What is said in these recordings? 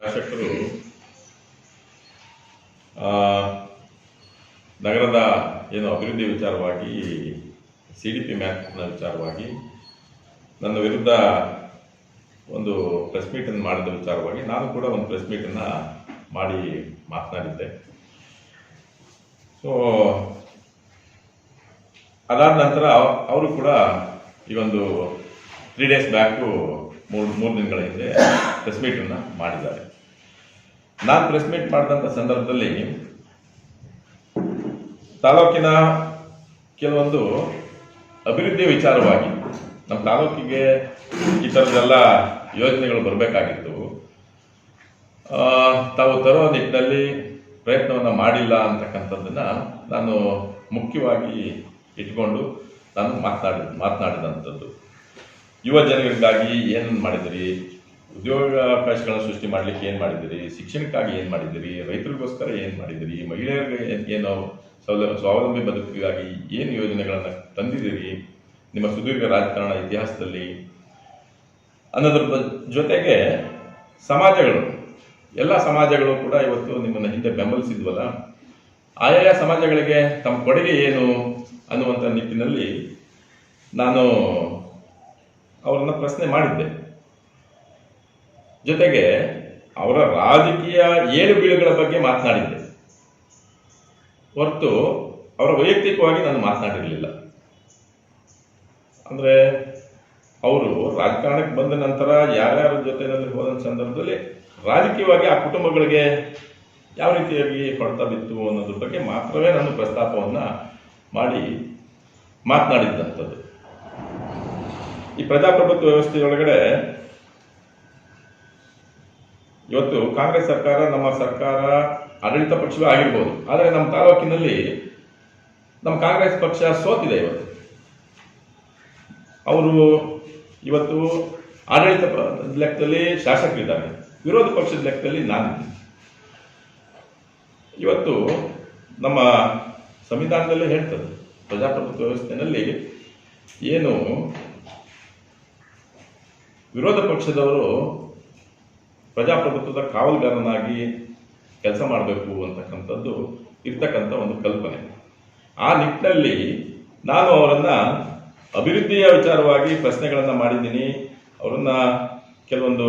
ಶಾಸಕರು ನಗರದ ಏನು ಅಭಿವೃದ್ಧಿ ವಿಚಾರವಾಗಿ ಸಿ ಡಿ ಪಿ ಮ್ಯಾಪ್ನ ವಿಚಾರವಾಗಿ, ನನ್ನ ವಿರುದ್ಧ ಒಂದು ಪ್ರೆಸ್ ಮೀಟನ್ನು ಮಾಡಿದ ವಿಚಾರವಾಗಿ ನಾನು ಕೂಡ ಒಂದು ಪ್ರೆಸ್ ಮೀಟನ್ನು ಮಾಡಿ ಮಾತನಾಡಿದ್ದೆ. ಸೊ ಅದಾದ ನಂತರ ಅವರು ಕೂಡ ಈ ಒಂದು ತ್ರೀ ಡೇಸ್ ಬ್ಯಾಕು ಮೂರು ಮೂರು ದಿನಗಳ ಹಿಂದೆ ಪ್ರೆಸ್ ಮೀಟನ್ನು ಮಾಡಿದ್ದಾರೆ. ನಾನು ಪ್ರೆಸ್ ಮೀಟ್ ಮಾಡಿದಂಥ ಸಂದರ್ಭದಲ್ಲಿ ತಾಲೂಕಿನ ಕೆಲವೊಂದು ಅಭಿವೃದ್ಧಿ ವಿಚಾರವಾಗಿ ನಮ್ಮ ತಾಲೂಕಿಗೆ ಈ ಥರದ್ದೆಲ್ಲ ಯೋಜನೆಗಳು ಬರಬೇಕಾಗಿತ್ತು. ತಾವು ತರುವ ನಿಟ್ಟಿನಲ್ಲಿ ಪ್ರಯತ್ನವನ್ನು ಮಾಡಿಲ್ಲ ಅಂತಕ್ಕಂಥದ್ದನ್ನು ನಾನು ಮುಖ್ಯವಾಗಿ ಇಟ್ಕೊಂಡು ನಾನು ಮಾತನಾಡಿ, ಮಾತನಾಡಿದಂಥದ್ದು. ಯುವ ಜನರಿಗಾಗಿ ಏನು ಮಾಡಿದಿರಿ? ಉದ್ಯೋಗಾವಕಾಶಗಳನ್ನು ಸೃಷ್ಟಿ ಮಾಡಲಿಕ್ಕೆ ಏನು ಮಾಡಿದಿರಿ ಶಿಕ್ಷಣಕ್ಕಾಗಿ ಏನು ಮಾಡಿದಿರಿ ರೈತರಿಗೋಸ್ಕರ ಏನು ಮಾಡಿದಿರಿ ಮಹಿಳೆಯರಿಗೆ ಏನ್- ಏನು ಸೌಲಭ್ಯ ಸ್ವಾವಲಂಬಿ ಬದುಕಿಗಾಗಿ ಏನು ಯೋಜನೆಗಳನ್ನು ತಂದಿದ್ದೀರಿ? ನಿಮ್ಮ ಸುದೀರ್ಘ ರಾಜಕಾರಣ ಇತಿಹಾಸದಲ್ಲಿ. ಅನ್ನೋದ್ರ ಜೊತೆಗೆ ಸಮಾಜಗಳು. ಎಲ್ಲ ಸಮಾಜಗಳು ಕೂಡ ಇವತ್ತು ನಿಮ್ಮನ್ನು ಹಿಂದೆ ಬೆಂಬಲಿಸಿದ್ವಲ್ಲ? ಆಯಾ ಸಮಾಜಗಳಿಗೆ ತಮ್ಮ ಕೊಡುಗೆ ಏನು ಅನ್ನುವಂಥ ನಿಟ್ಟಿನಲ್ಲಿ ನಾನು ಅವರನ್ನು ಪ್ರಶ್ನೆ ಮಾಡಿದ್ದೆ. ಜೊತೆಗೆ ಅವರ ರಾಜಕೀಯ ಏಳು ಬೀಳುಗಳ ಬಗ್ಗೆ ಮಾತನಾಡಿದ್ದೆ. ಹೊರತು ಅವರ ವೈಯಕ್ತಿಕವಾಗಿ ನಾನು ಮಾತನಾಡಿರಲಿಲ್ಲ. ಅಂದರೆ ಅವರು ರಾಜಕಾರಣಕ್ಕೆ ಬಂದ ನಂತರ ಯಾರ್ಯಾರ ಜೊತೆಯಲ್ಲಿ ಹೋದ ಸಂದರ್ಭದಲ್ಲಿ ರಾಜಕೀಯವಾಗಿ ಆ ಕುಟುಂಬಗಳಿಗೆ ಯಾವ ರೀತಿಯಾಗಿ ಹೊಡೆತ ಬಿತ್ತು ಅನ್ನೋದ್ರ ಬಗ್ಗೆ ಮಾತ್ರವೇ ನಾನು ಪ್ರಸ್ತಾಪವನ್ನು ಮಾಡಿ ಮಾತನಾಡಿದ್ದಂಥದ್ದು ಈ ಪ್ರಜಾಪ್ರಭುತ್ವ ವ್ಯವಸ್ಥೆಯೊಳಗಡೆ ಇವತ್ತು ಕಾಂಗ್ರೆಸ್ ಸರ್ಕಾರ ನಮ್ಮ ಸರ್ಕಾರ ಆಡಳಿತ ಪಕ್ಷವೇ ಆಗಿರ್ಬೋದು. ಆದರೆ ನಮ್ಮ ತಾಲೂಕಿನಲ್ಲಿ ನಮ್ಮ ಕಾಂಗ್ರೆಸ್ ಪಕ್ಷ ಸೋತಿದೆ ಇವತ್ತು. ಅವರು ಇವತ್ತು ಆಡಳಿತ ಲೆಕ್ಕದಲ್ಲಿ ಶಾಸಕರಿದ್ದಾರೆ. ವಿರೋಧ ಪಕ್ಷದ ಲೆಕ್ಕದಲ್ಲಿ ನಾನು ಇವತ್ತು ನಮ್ಮ ಸಂವಿಧಾನದಲ್ಲಿ ಹೇಳ್ತದೆ, ಪ್ರಜಾಪ್ರಭುತ್ವ ವ್ಯವಸ್ಥೆಯಲ್ಲಿ ಏನು ವಿರೋಧ ಪಕ್ಷದವರು ಪ್ರಜಾಪ್ರಭುತ್ವದ ಕಾವಲುಗಾರನಾಗಿ ಕೆಲಸ ಮಾಡಬೇಕು ಅಂತಕ್ಕಂಥದ್ದು ಇರ್ತಕ್ಕಂಥ ಒಂದು ಕಲ್ಪನೆ. ಆ ನಿಟ್ಟಿನಲ್ಲಿ ನಾನು ಅವರನ್ನ ಅಭಿವೃದ್ಧಿಯ ವಿಚಾರವಾಗಿ ಪ್ರಶ್ನೆಗಳನ್ನು ಮಾಡಿದ್ದೀನಿ. ಅವರನ್ನ ಕೆಲವೊಂದು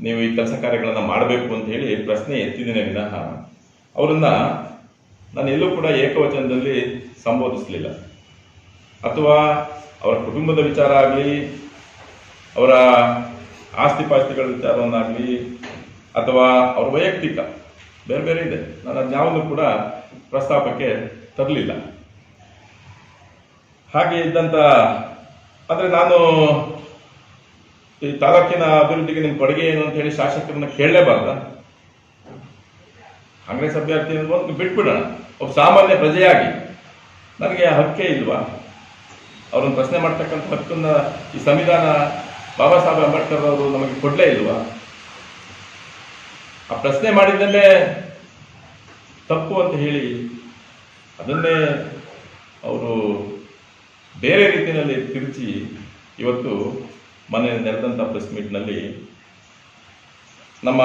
ನೀವು ಈ ಕೆಲಸ ಕಾರ್ಯಗಳನ್ನು ಮಾಡಬೇಕು ಅಂತ ಹೇಳಿ ಪ್ರಶ್ನೆ ಎತ್ತಿದ್ದೇನೆ ವಿನಃ. ಅವರನ್ನ ನಾನು ಎಲ್ಲೂ ಕೂಡ ಏಕವಚನದಲ್ಲಿ ಸಂಬೋಧಿಸಲಿಲ್ಲ. ಅಥವಾ ಅವರ ಕುಟುಂಬದ ವಿಚಾರ ಆಗಲಿ, ಅವರ ಆಸ್ತಿ ಪಾಸ್ತಿಗಳ ವಿಚಾರವನ್ನಾಗಲಿ ಅಥವಾ ಅವರ ವೈಯಕ್ತಿಕ, ಬೇರೆ ಬೇರೆ ಇದೆ. ನಾನು ಅದ್ಯಾವುದೂ ಕೂಡ ಪ್ರಸ್ತಾಪಕ್ಕೆ ತರಲಿಲ್ಲ. ಹಾಗೆ ಇದ್ದಂಥ ಅಂದರೆ ನಾನು ಈ ತಾಲೂಕಿನ ಅಭಿವೃದ್ಧಿಗೆ ನಿಮ್ಮ ಕೊಡುಗೆ ಏನು ಅಂತ ಹೇಳಿ ಶಾಸಕರನ್ನ ಕೇಳಲೇಬಾರ್ದ. ಕಾಂಗ್ರೆಸ್ ಅಭ್ಯರ್ಥಿ ಅನ್ಬೋದು ಬಿಟ್ಬಿಡೋಣ. ಒಬ್ಬ ಸಾಮಾನ್ಯ ಪ್ರಜೆಯಾಗಿ ನನಗೆ ಹಕ್ಕೇ ಇಲ್ವಾ? ಅವ್ರನ್ನ ಪ್ರಶ್ನೆ ಮಾಡ್ತಕ್ಕಂಥ ಹಕ್ಕನ್ನ ಈ ಸಂವಿಧಾನ ಬಾಬಾ ಸಾಹೇಬ್ ಅಂಬೇಡ್ಕರ್ ಅವರು ನಮಗೆ ಕೊಡಲೇ ಇಲ್ವಾ? ಆ ಪ್ರಶ್ನೆ ಮಾಡಿದ್ದನ್ನೇ ತಪ್ಪು ಅಂತ ಹೇಳಿ ಅದನ್ನೇ ಅವರು ಬೇರೆ ರೀತಿಯಲ್ಲಿ ತಿರುಚಿ ಇವತ್ತು ಮನೆ ನಡೆದಂಥ ಪ್ರೆಸ್ ಮೀಟ್ನಲ್ಲಿ ನಮ್ಮ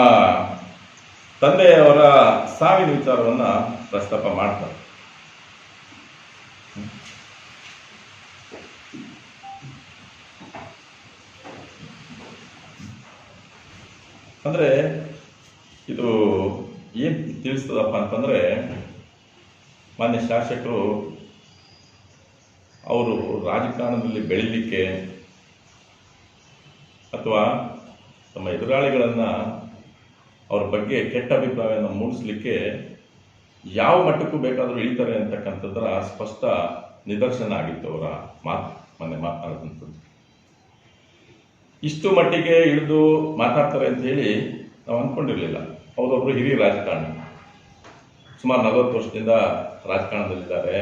ತಂದೆಯವರ ಸಾವಿನ ವಿಚಾರವನ್ನು ಪ್ರಸ್ತಾಪ ಮಾಡ್ತಾರೆ. ಅಂದರೆ ಇದು ಏನು ತಿಳಿಸ್ತದಪ್ಪ ಅಂತಂದರೆ ಮಾನ್ಯ ಶಾಸಕರು ಅವರು ರಾಜಕಾರಣದಲ್ಲಿ ಬೆಳಿಲಿಕ್ಕೆ ಅಥವಾ ತಮ್ಮ ಎದುರಾಳಿಗಳನ್ನು ಅವ್ರ ಬಗ್ಗೆ ಕೆಟ್ಟ ಅಭಿಪ್ರಾಯವನ್ನು ಮೂಡಿಸ್ಲಿಕ್ಕೆ ಯಾವ ಮಟ್ಟಕ್ಕೂ ಬೇಕಾದರೂ ಇಳಿತಾರೆ ಅಂತಕ್ಕಂಥದ್ದರ ಸ್ಪಷ್ಟ ನಿದರ್ಶನ ಆಗಿತ್ತು ಅವರ ಮಾತು ಮೊನ್ನೆ ಮಾತನಾಡಿದಂಥದ್ದು ಇಷ್ಟು ಮಟ್ಟಿಗೆ ಇಳಿದು ಮಾತಾಡ್ತಾರೆ ಅಂತ ಹೇಳಿ ನಾವು ಅಂದ್ಕೊಂಡಿರಲಿಲ್ಲ ಅವರೊಬ್ಬರು ಹಿರಿಯ ರಾಜಕಾರಣಿ. ಸುಮಾರು ನಲವತ್ತು ವರ್ಷದಿಂದ ರಾಜಕಾರಣದಲ್ಲಿದ್ದಾರೆ.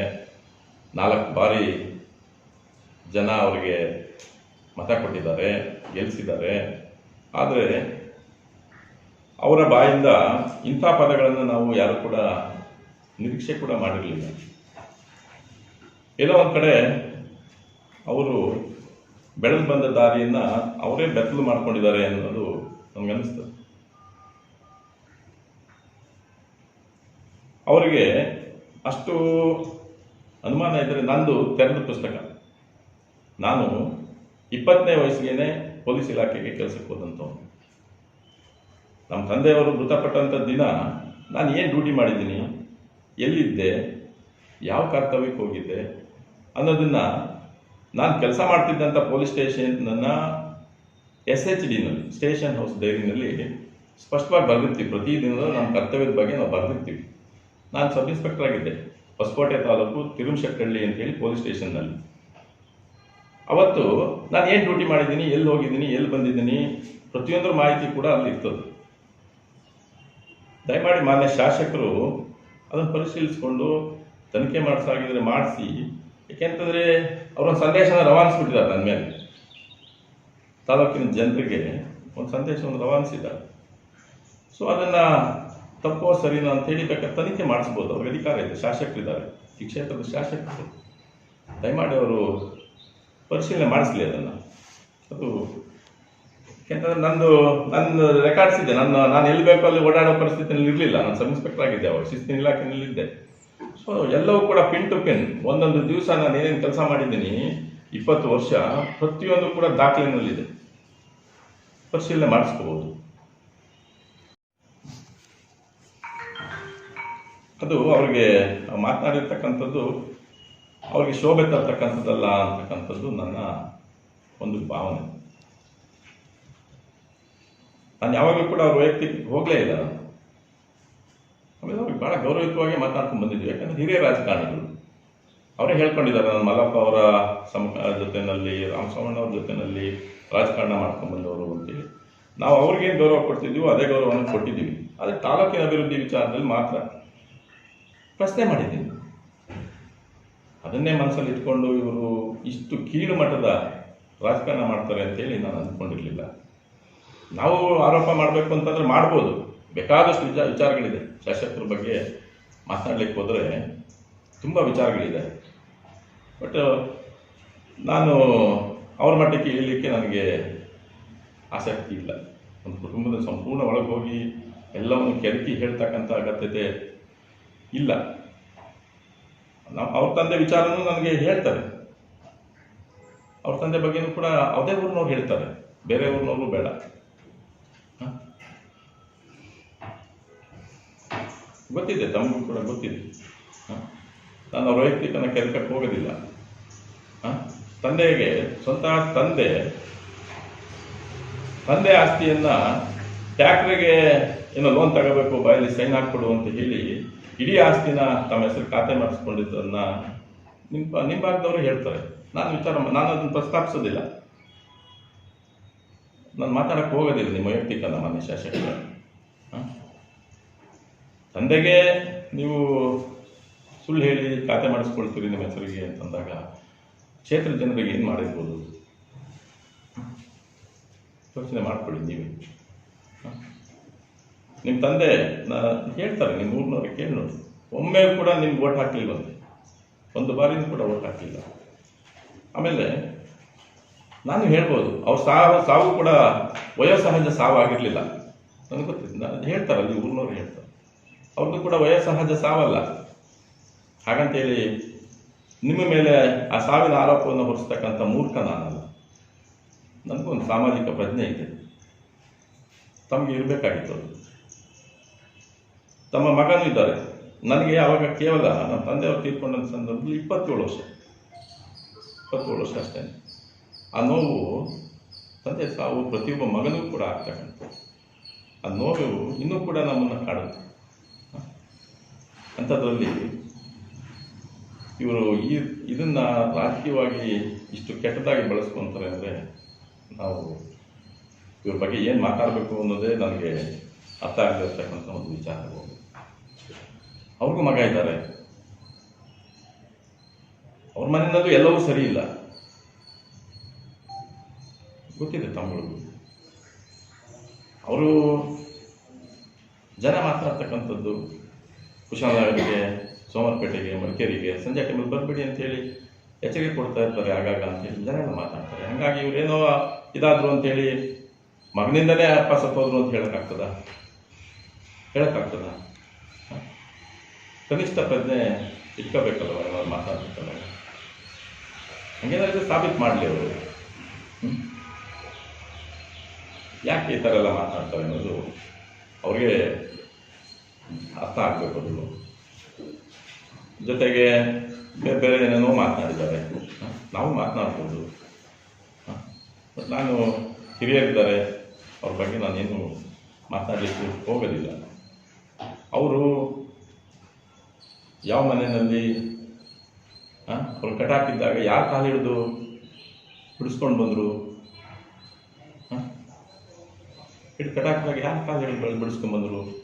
ನಾಲ್ಕು ಬಾರಿ ಜನ ಅವರಿಗೆ ಮತ ಕೊಟ್ಟಿದ್ದಾರೆ ಗೆಲ್ಲಿಸಿದ್ದಾರೆ ಆದರೆ ಅವರ ಬಾಯಿಂದ ಇಂಥ ಪದಗಳನ್ನು ನಾವು ಯಾರು ಕೂಡ ನಿರೀಕ್ಷೆ ಕೂಡ ಮಾಡಿರಲಿಲ್ಲ. ಎಲ್ಲೋ ಒಂದು ಕಡೆ ಅವರು ಬೆಳೆದು ಬಂದ ದಾರಿಯನ್ನ ಅವರೇ ಬೆತ್ತಲು ಮಾಡ್ಕೊಂಡಿದ್ದಾರೆ ಅನ್ನೋದು ನನಗನ್ನಿಸ್ತದೆ ಅವರಿಗೆ ಅಷ್ಟು ಅನುಮಾನ ಇದ್ದರೆ ನಂದು ತೆರೆದ ಪುಸ್ತಕ. ನಾನು ಇಪ್ಪತ್ತನೇ ವಯಸ್ಸಿಗೆ ಪೊಲೀಸ್ ಇಲಾಖೆಗೆ ಕೆಲಸಕ್ಕೆ ಹೋದಂತ ನಮ್ಮ ತಂದೆಯವರು ಮೃತಪಟ್ಟಂಥ ದಿನ ನಾನು ಏನು ಡ್ಯೂಟಿ ಮಾಡಿದ್ದೀನಿ, ಎಲ್ಲಿದ್ದೆ, ಯಾವ ಕರ್ತವ್ಯಕ್ಕೆ ಹೋಗಿದ್ದೆ ಅನ್ನೋದನ್ನು ನಾನು ಕೆಲಸ ಮಾಡ್ತಿದ್ದಂಥ ಪೊಲೀಸ್ ಸ್ಟೇಷನ್ನ ಎಸ್ ಎಚ್ ಡಿನಲ್ಲಿ ಸ್ಟೇಷನ್ ಹೌಸ್ ಡೈರಿನಲ್ಲಿ ಸ್ಪಷ್ಟವಾಗಿ ಬರೆದಿರ್ತೀವಿ. ಪ್ರತಿದಿನ ನಮ್ಮ ಕರ್ತವ್ಯದ ಬಗ್ಗೆ ನಾವು ಬರೆದಿರ್ತೀವಿ. ನಾನು ಸಬ್ ಇನ್ಸ್ಪೆಕ್ಟರ್ ಆಗಿದ್ದೆ. ಹೊಸಕೋಟೆ ತಾಲೂಕು ಅಂತ ಅಂತೇಳಿ ಪೊಲೀಸ್ ಸ್ಟೇಷನ್ನಲ್ಲಿ ಅವತ್ತು ನಾನು ಏನು ಡ್ಯೂಟಿ ಮಾಡಿದ್ದೀನಿ, ಎಲ್ಲಿ ಹೋಗಿದ್ದೀನಿ, ಎಲ್ಲಿ ಬಂದಿದ್ದೀನಿ, ಪ್ರತಿಯೊಂದರ ಮಾಹಿತಿ ಕೂಡ ಅಲ್ಲಿ ಇರ್ತದೆ. ದಯಮಾಡಿ ಮಾನ್ಯ ಶಾಸಕರು ಅದನ್ನು ಪರಿಶೀಲಿಸಿಕೊಂಡು ತನಿಖೆ ಮಾಡಿಸಾಗಿದ್ರೆ ಮಾಡಿಸಿ ಏಕೆಂತಂದರೆ ಅವರೊಂದು ಸಂದೇಶನ ರವಾನಿಸ್ಬಿಟ್ಟಿದ್ದಾರೆ ನನ್ನ ಮೇಲೆ. ತಾಲೂಕಿನ ಜನರಿಗೆ ಒಂದು ಸಂದೇಶವನ್ನು ರವಾನಿಸಿದ್ದಾರೆ. ಸೊ ಅದನ್ನು ತಪ್ಪೋ ಅಂತ ಹೇಳಿ ಬೇಕಾದ್ರೆ ತನಿಖೆ ಮಾಡಿಸ್ಬೋದು. ಅವ್ರಿಗೆ ಅಧಿಕಾರ ಇದೆ. ಶಾಸಕರಿದ್ದಾರೆ. ಈ ಕ್ಷೇತ್ರದ ಶಾಸಕರು. ದಯಮಾಡಿ ಅವರು ಪರಿಶೀಲನೆ ಮಾಡಿಸ್ಲಿ ಅದನ್ನು. ಅದು ಯಾಕೆಂತಂದ್ರೆ ನಂದು ನನ್ನ ರೆಕಾರ್ಡ್ಸ್ ಇದೆ. ನನ್ನ, ನಾನು ಎಲ್ಲಿ ಬೇಕೋ ಅಲ್ಲಿ ಓಡಾಡೋ ಪರಿಸ್ಥಿತಿಯಲ್ಲಿ ಇರಲಿಲ್ಲ. ನಾನು ಸಬ್ ಇನ್ಸ್ಪೆಕ್ಟರ್ ಆಗಿದ್ದೆ ಅವರು ಶಿಸ್ತಿನ ಇಲಾಖೆಯಲ್ಲಿದ್ದೆ. ಸೊ ಎಲ್ಲವೂ ಕೂಡ ಪಿನ್ ಟು ಪಿನ್ ಒಂದೊಂದು ದಿವಸ ನಾನು ಏನೇನು ಕೆಲಸ ಮಾಡಿದ್ದೀನಿ, ಇಪ್ಪತ್ತು ವರ್ಷ ಪ್ರತಿಯೊಂದು ಕೂಡ ದಾಖಲೆನಲ್ಲಿದೆ. ಪರಿಶೀಲನೆ ಮಾಡಿಸ್ಕೋಬೋದು. ಅದು ಅವ್ರಿಗೆ ಮಾತನಾಡಿರ್ತಕ್ಕಂಥದ್ದು, ಅವ್ರಿಗೆ ಶೋಭೆ ತರ್ತಕ್ಕಂಥದ್ದಲ್ಲ ಅಂತಕ್ಕಂಥದ್ದು ನನ್ನ ಒಂದು ಭಾವನೆ. ನಾನು ಯಾವಾಗಲೂ ಕೂಡ ಅವ್ರ ವೈಯಕ್ತಿಕ ಹೋಗಲೇ ಇಲ್ಲ. ನಾನು ಆಮೇಲೆ ಅವ್ರಿಗೆ ಭಾಳ ಗೌರವಯುತವಾಗಿ ಮಾತಾಡ್ಕೊಂಡು ಬಂದಿದ್ವಿ ಯಾಕಂದ್ರೆ ಹಿರಿಯ ರಾಜಕಾರಣಿಗಳು. ಅವರೇ ಹೇಳ್ಕೊಂಡಿದ್ದಾರೆ ನಾನು ಮಲ್ಲಪ್ಪ ಅವರ ಸಮ ಜೊತೆಯಲ್ಲಿ ರಾಮಸ್ವಾಮಣ್ಣವ್ರ ಜೊತೆಯಲ್ಲಿ ರಾಜಕಾರಣ ಮಾಡ್ಕೊಂಡು ಬಂದವರು ಅಂತೇಳಿ. ನಾವು ಅವ್ರಿಗೇನು ಗೌರವ ಕೊಡ್ತಿದ್ದೀವೋ ಅದೇ ಗೌರವವನ್ನು ಕೊಟ್ಟಿದ್ದೀವಿ. ಆದರೆ ತಾಲೂಕಿನ ಅಭಿವೃದ್ಧಿ ವಿಚಾರದಲ್ಲಿ ಮಾತ್ರ ಪ್ರಶ್ನೆ ಮಾಡಿದ್ದೀನಿ. ಅದನ್ನೇ ಮನಸ್ಸಲ್ಲಿ ಇಟ್ಕೊಂಡು ಇವರು ಇಷ್ಟು ಕೀಳು ಮಟ್ಟದ ರಾಜಕಾರಣ ಮಾಡ್ತಾರೆ ಅಂತೇಳಿ ನಾನು ಅಂದ್ಕೊಂಡಿರಲಿಲ್ಲ. ನಾವು ಆರೋಪ ಮಾಡಬೇಕು ಅಂತಂದ್ರೆ ಮಾಡ್ಬೋದು. ಬೇಕಾದಷ್ಟು ವಿಚಾರ ವಿಚಾರಗಳಿದೆ. ಶಾಸಕರ ಬಗ್ಗೆ ಮಾತನಾಡ್ಲಿಕ್ಕೆ ಹೋದರೆ ತುಂಬ ವಿಚಾರಗಳಿದೆ. ಬಟ್ ನಾನು ಅವ್ರ ಮಟ್ಟಕ್ಕೆ ಇಳಲಿಕ್ಕೆ ನನಗೆ ಆಸಕ್ತಿ ಇಲ್ಲ. ಒಂದು ಕುಟುಂಬದ ಸಂಪೂರ್ಣ ಒಳಗೆ ಹೋಗಿ ಎಲ್ಲವನ್ನು ಕೆರಕಿ ಹೇಳ್ತಕ್ಕಂಥ ಅಗತ್ಯತೆ ಇಲ್ಲ. ನಾವು ಅವ್ರ ತಂದೆ ವಿಚಾರನೂ ನನಗೆ ಹೇಳ್ತಾರೆ. ಅವ್ರ ತಂದೆ ಬಗ್ಗೆನೂ ಕೂಡ ಅದೇ ಊರಿನವ್ರು ಹೇಳ್ತಾರೆ. ಬೇರೆ ಊರಿನವರು ಬೇಡ. ಗೊತ್ತಿದೆ, ತಮಗೂ ಕೂಡ ಗೊತ್ತಿದೆ. ಹಾಂ? ನಾನು ಅವ್ರ ವೈಯಕ್ತಿಕನ ಹೋಗೋದಿಲ್ಲ? ತಂದೆಗೆ, ಸ್ವಂತ ತಂದೆ ತಂದೆ ಆಸ್ತಿಯನ್ನ ಟ್ಯಾಕ್ಟ್ರಿಗೆ ಏನೋ ಲೋನ್ ತಗೋಬೇಕು, ಬಾಯಲ್ಲಿ ಸೈನ್ ಹಾಕ್ಕೊಡು ಅಂತ ಹೇಳಿ ಇಡೀ ಆಸ್ತಿನ ತಮ್ಮ ಹೆಸರು ಖಾತೆ ಮಾಡಿಸ್ಕೊಂಡಿದ್ದನ್ನು ನಿಮ್ಮ ನಿಮ್ಮ ಭಾಗದವರು ಹೇಳ್ತಾರೆ. ನಾನು ವಿಚಾರ ನಾನು ಅದನ್ನು ಪ್ರಸ್ತಾಪಿಸೋದಿಲ್ಲ. ನಾನು ಮಾತಾಡಕ್ಕೆ ಹೋಗೋದಿಲ್ಲ ನಿಮ್ಮ ವೈಯಕ್ತಿಕ ಮಾನ್ಯ ಶಾಸಕರ. ತಂದೆಗೆ ನೀವು ಸುಳ್ಳು ಹೇಳಿ ಖಾತೆ ಮಾಡಿಸ್ಕೊಳ್ತೀರಿ ನಿಮ್ಮ ಹೆಸರಿಗೆ ಅಂತಂದಾಗ ಕ್ಷೇತ್ರ ಜನರಿಗೆ ಏನು ಮಾಡಿರ್ಬೋದು? ಯೋಚನೆ ಮಾಡ್ಕೊಳ್ಳಿ ನೀವೇ. ನಿಮ್ಮ ತಂದೆ, ನಾ, ಹೇಳ್ತಾರೆ, ನಿಮ್ಮ ಊರಿನವ್ರಿಗೆ ಕೇಳಿ ನೋಡಿ. ಒಮ್ಮೆ ಕೂಡ ನಿಮ್ಗೆ ಓಟ್ ಹಾಕ್ಲಿಲ್ವಂತೆ. ಒಂದು ಬಾರಿನೂ ಕೂಡ ಓಟ್ ಹಾಕಲಿಲ್ಲ. ಆಮೇಲೆ ನಾನು ಹೇಳ್ಬೋದು, ಅವ್ರ ಸಾವು ಸಾವು ಕೂಡ ವಯೋಸಹಜ ಸಾವು ಆಗಿರಲಿಲ್ಲ ನನಗೆ ಗೊತ್ತಿದೆ. ನಾನು ಹೇಳ್ತಾರೆ ಅಲ್ಲಿ ಊರಿನವ್ರು ಹೇಳ್ತಾರೆ. ಅವ್ರದ್ದು ಕೂಡ ವಯಸ್ಸಹಜ ಸಾವಲ್ಲ. ಹಾಗಂತೇಳಿ ನಿಮ್ಮ ಮೇಲೆ ಆ ಸಾವಿನ ಆರೋಪವನ್ನು ಹೊರಿಸ್ತಕ್ಕಂಥ ಮೂರ್ಖ ನಾನಲ್ಲ. ನನಗೊಂದು ಸಾಮಾಜಿಕ ಪ್ರಜ್ಞೆ ಇದೆ. ತಮಗೆ ಇರಬೇಕಾಗಿತ್ತು ತಮ್ಮ ಮಗನೂ ಇದ್ದಾರೆ. ನನಗೆ ಆವಾಗ ಕೇವಲ ನಮ್ಮ ತಂದೆಯವರು ತೀರ್ಕೊಂಡ ಸಂದರ್ಭದಲ್ಲಿ ಇಪ್ಪತ್ತೇಳು ವರ್ಷ. ಇಪ್ಪತ್ತೇಳು ವರ್ಷ ಅಷ್ಟೇ. ಆ ನೋವು ತಂದೆ ಸಾವು ಪ್ರತಿಯೊಬ್ಬ ಮಗನಿಗೂ ಕೂಡ ಆಗ್ತಕ್ಕಂಥ ಆ ನೋವು ಇನ್ನೂ ಕೂಡ ನಮ್ಮನ್ನು ಕಾಡುತ್ತೆ. ಅಂಥದ್ರಲ್ಲಿ ಇವರು ಈ ಇದನ್ನ ರಾಜಕೀಯವಾಗಿ ಇಷ್ಟು ಕೆಟ್ಟದಾಗಿ ಬಳಸ್ಕೊಂತಾರೆ ಅಂದರೆ ನಾವು ಇವ್ರ ಬಗ್ಗೆ ಏನು ಮಾತಾಡಬೇಕು ಅನ್ನೋದೇ ನನಗೆ ಅರ್ಥ ಆಗದಿರ್ತಕ್ಕಂಥ ಒಂದು ವಿಚಾರ ಅವ್ರಿಗೂ ಮಗ ಇದ್ದಾರೆ. ಅವ್ರ ಮನೆಯಲ್ಲೂ ಎಲ್ಲವೂ ಸರಿ ಇಲ್ಲ. ಗೊತ್ತಿದೆ ತಮ್ಮಗಳಿಗೂ ಅವರು ಜನ ಮಾತನಾಡ್ತಕ್ಕಂಥದ್ದು ಕುಶಾಲನಗರಿಗೆ ಸೋಮರಪೇಟೆಗೆ ಮಡಿಕೇರಿಗೆ, ಸಂಜೆ ಟೈಮಲ್ಲಿ ಬರಬೇಡಿ ಅಂತೇಳಿ ಎಚ್ಚರಿಕೆ ಕೊಡ್ತಾ ಇರ್ತಾರೆ ಆಗಾಗ ಅಂತೇಳಿ ಜನ ಎಲ್ಲ ಮಾತಾಡ್ತಾರೆ. ಹಾಗಾಗಿ ಇವರೇನೋ ಇದಾದ್ರು ಅಂತೇಳಿ ಮಗನಿಂದಲೇ ಅಪ್ಪ ಸತ್ತೋದ್ರು ಅಂತ ಹೇಳೋಕ್ಕಾಗ್ತದ? ಹೇಳೋಕ್ಕಾಗ್ತದ? ಕನಿಷ್ಠ ಪ್ರಜ್ಞೆ ಇಟ್ಕೋಬೇಕಲ್ವ, ಏನಾದ್ರು ಮಾತಾಡ್ಬೇಕಲ್ಲ ಹಾಗೇನಾದರೂ ಸಾಬೀತು ಮಾಡಲಿ ಅವರು. ಯಾಕೆ ಈ ಥರ ಎಲ್ಲ ಮಾತಾಡ್ತಾರೆ ಅನ್ನೋದು ಅವ್ರಿಗೆ ಅರ್ಥ ಆಗಬೇಕು ಅದು. ಜೊತೆಗೆ ಬೇರೆ ಬೇರೆ ಏನೇನೋ ಮಾತನಾಡಿದ್ದಾರೆ? ನಾವು ಮಾತನಾಡ್ಬೋದು. ನಾನು ಹಿರಿಯರಿದ್ದಾರೆ. ಅವ್ರ ಬಗ್ಗೆ ನಾನೇನು ಮಾತನಾಡಲಿಕ್ಕೆ ಹೋಗೋದಿಲ್ಲ. ಅವರು ಯಾವ ಮನೆಯಲ್ಲಿ ಅವ್ರು ಕಟಾಕಿದ್ದಾಗ ಯಾರು ಕಾಲು ಹಿಡಿದು ಬಿಡಿಸ್ಕೊಂಡು ಬಂದರು? ಹಿಡಿದು ಕಟಾಕಿದಾಗ ಯಾರು ಕಾಲು ಹಿಡಿದು ಬಿಡಿಸ್ಕೊಂಡು ಬಂದರು?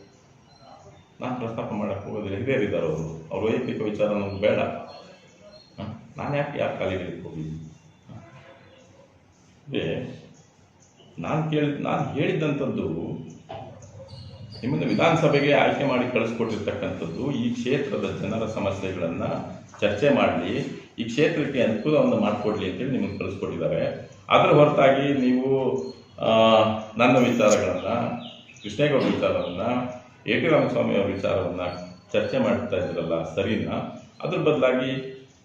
ನಾನು ಪ್ರಸ್ತಾಪ ಮಾಡಕ್ಕೆ ಹೋಗೋದಿಲ್ಲ. ಹಿರಿಯರಿದ್ದಾರೆ ಅವರು. ಅವ್ರ ವೈಯಕ್ತಿಕ ವಿಚಾರ ನಮ್ಗೆ ಬೇಡ ನಾನು ಯಾಕೆ, ಯಾರು ಕಾಲಿಗಳಿಗೆ ಹೋಗಿದ್ದೀನಿ ನಾನು ಕೇಳಿ, ನಾನು ಹೇಳಿದ್ದಂಥದ್ದು ನಿಮ್ಮನ್ನು ವಿಧಾನಸಭೆಗೆ ಆಯ್ಕೆ ಮಾಡಿ ಕಳಿಸ್ಕೊಟ್ಟಿರ್ತಕ್ಕಂಥದ್ದು ಈ ಕ್ಷೇತ್ರದ ಜನರ ಸಮಸ್ಯೆಗಳನ್ನು ಚರ್ಚೆ ಮಾಡಲಿ, ಈ ಕ್ಷೇತ್ರಕ್ಕೆ ಅನುಕೂಲವನ್ನು ಮಾಡಿಕೊಡ್ಲಿ ಅಂತೇಳಿ ನಿಮಗೆ ಕಳಿಸ್ಕೊಟ್ಟಿದ್ದಾರೆ. ಅದರ ಹೊರತಾಗಿ ನೀವು ನನ್ನ ವಿಚಾರಗಳನ್ನು, ಕೃಷ್ಣೇಗೌಡ ವಿಚಾರವನ್ನು ರಾಮಸ್ವಾಮಿ ಅವರ ವಿಚಾರವನ್ನು ಚರ್ಚೆ ಮಾಡ್ತಾ ಇದ್ರಲ್ಲ, ಸರಿನಾ? ಅದ್ರ ಬದಲಾಗಿ